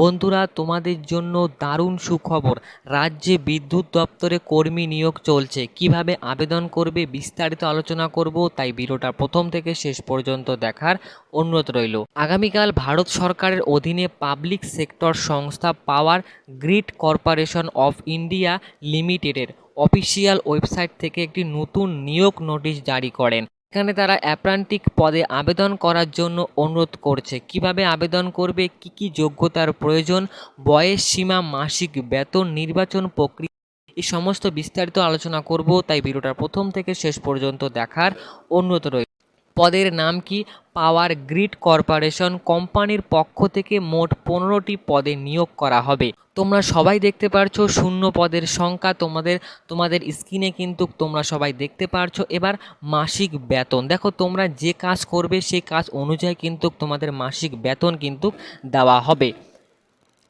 বন্ধুরা, তোমাদের জন্য দারুণ সুখবর। রাজ্যে বিদ্যুৎ দপ্তরে কর্মী নিয়োগ চলছে। কীভাবে আবেদন করবে বিস্তারিত আলোচনা করব, তাই ভিডিওটা প্রথম থেকে শেষ পর্যন্ত দেখার অনুরোধ রইল। আগামীকাল ভারত সরকারের অধীনে পাবলিক সেক্টর সংস্থা power grid corporation of India লিমিটেডের অফিসিয়াল ওয়েবসাইট থেকে একটি নতুন নিয়োগ নোটিশ জারি করেন। এখানে তারা অ্যাপ্রান্টিক পদে আবেদন করার জন্য অনুরোধ করছে। কীভাবে আবেদন করবে? কি কি যোগ্যতার প্রয়োজন? বয়স সীমা, মাসিক বেতন, নির্বাচন প্রক্রিয়া এই সমস্ত বিস্তারিত আলোচনা করব। তাই ভিডিওটা প্রথম থেকে শেষ পর্যন্ত দেখার অনুরোধ রয়েছে পদের নাম কি? পাওয়ার গ্রিড কর্পোরেশন কোম্পানির পক্ষ থেকে মোট পনেরোটি পদে নিয়োগ করা হবে। তোমরা সবাই দেখতে পারছ, শূন্য পদের সংখ্যা তোমাদের তোমাদের স্ক্রিনে কিন্তু তোমরা সবাই দেখতে পারছ। এবার মাসিক বেতন। দেখো, তোমরা যে কাজ করবে সেই কাজ অনুযায়ী কিন্তু তোমাদের মাসিক বেতন কিন্তু দেওয়া হবে।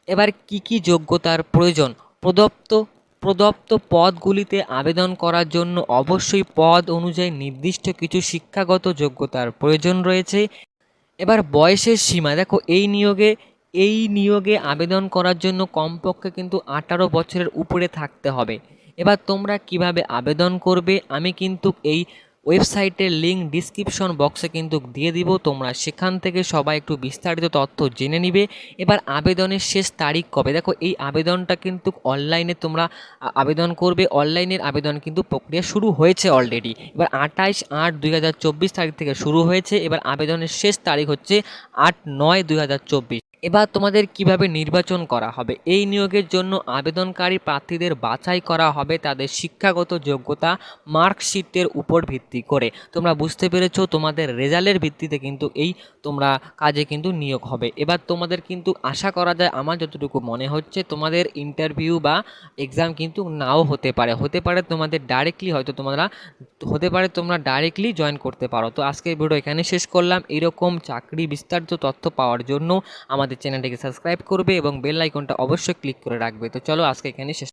এবার কি কি যোগ্যতার প্রয়োজন? প্রদত্ত প্রদত্ত পদগুলিতে আবেদন করার জন্য অবশ্যই পদ অনুযায়ী নির্দিষ্ট কিছু শিক্ষাগত যোগ্যতার প্রয়োজন রয়েছে। এবার বয়সের সীমা, দেখো এই নিয়োগে এই নিয়োগে আবেদন করার জন্য কমপক্ষে কিন্তু আঠারো বছরের উপরে থাকতে হবে। এবার তোমরা কীভাবে আবেদন করবে? আমি কিন্তু এই ওয়েবসাইটের লিঙ্ক ডিসক্রিপশন বক্সে কিন্তু দিয়ে দিব। তোমরা সেখান থেকে সবাই একটু বিস্তারিত তথ্য জেনে নিবে। এবার আবেদনের শেষ তারিখ কবে? দেখো, এই আবেদনটা কিন্তু অনলাইনে তোমরা আবেদন করবে। অনলাইনের আবেদন কিন্তু প্রক্রিয়া শুরু হয়েছে অলরেডি এবার আঠাইশ আট দুই তারিখ থেকে শুরু হয়েছে। এবার আবেদনের শেষ তারিখ হচ্ছে আট নয় দুই এবার তোমাদের কীভাবে নির্বাচন করা হবে? এই নিয়োগের জন্য আবেদনকারী প্রার্থীদের বাছাই করা হবে তাদের শিক্ষাগত যোগ্যতা, মার্কশিটের উপর ভিত্তি করে। তোমরা বুঝতে পেরেছ তোমাদের রেজাল্টের ভিত্তিতে কিন্তু এই তোমরা কাজে কিন্তু নিয়োগ হবে। এবার তোমাদের কিন্তু আশা করা যায়, আমার যতটুকু মনে হচ্ছে তোমাদের ইন্টারভিউ বা এক্সাম কিন্তু নাও হতে পারে। হতে পারে তোমাদের ডাইরেক্টলি হয়তো তোমরা, হতে পারে তোমরা ডাইরেক্টলি জয়েন করতে পারো। তো আজকের ভিডিও এখানে শেষ করলাম। এরকম চাকরি বিস্তারিত তথ্য পাওয়ার জন্য আমাদের চ্যানেলটিকে সাবস্ক্রাইব করবে এবং বেল আইকনটা অবশ্যই ক্লিক করে রাখবে। তো চলো আজকে এখানে শেষ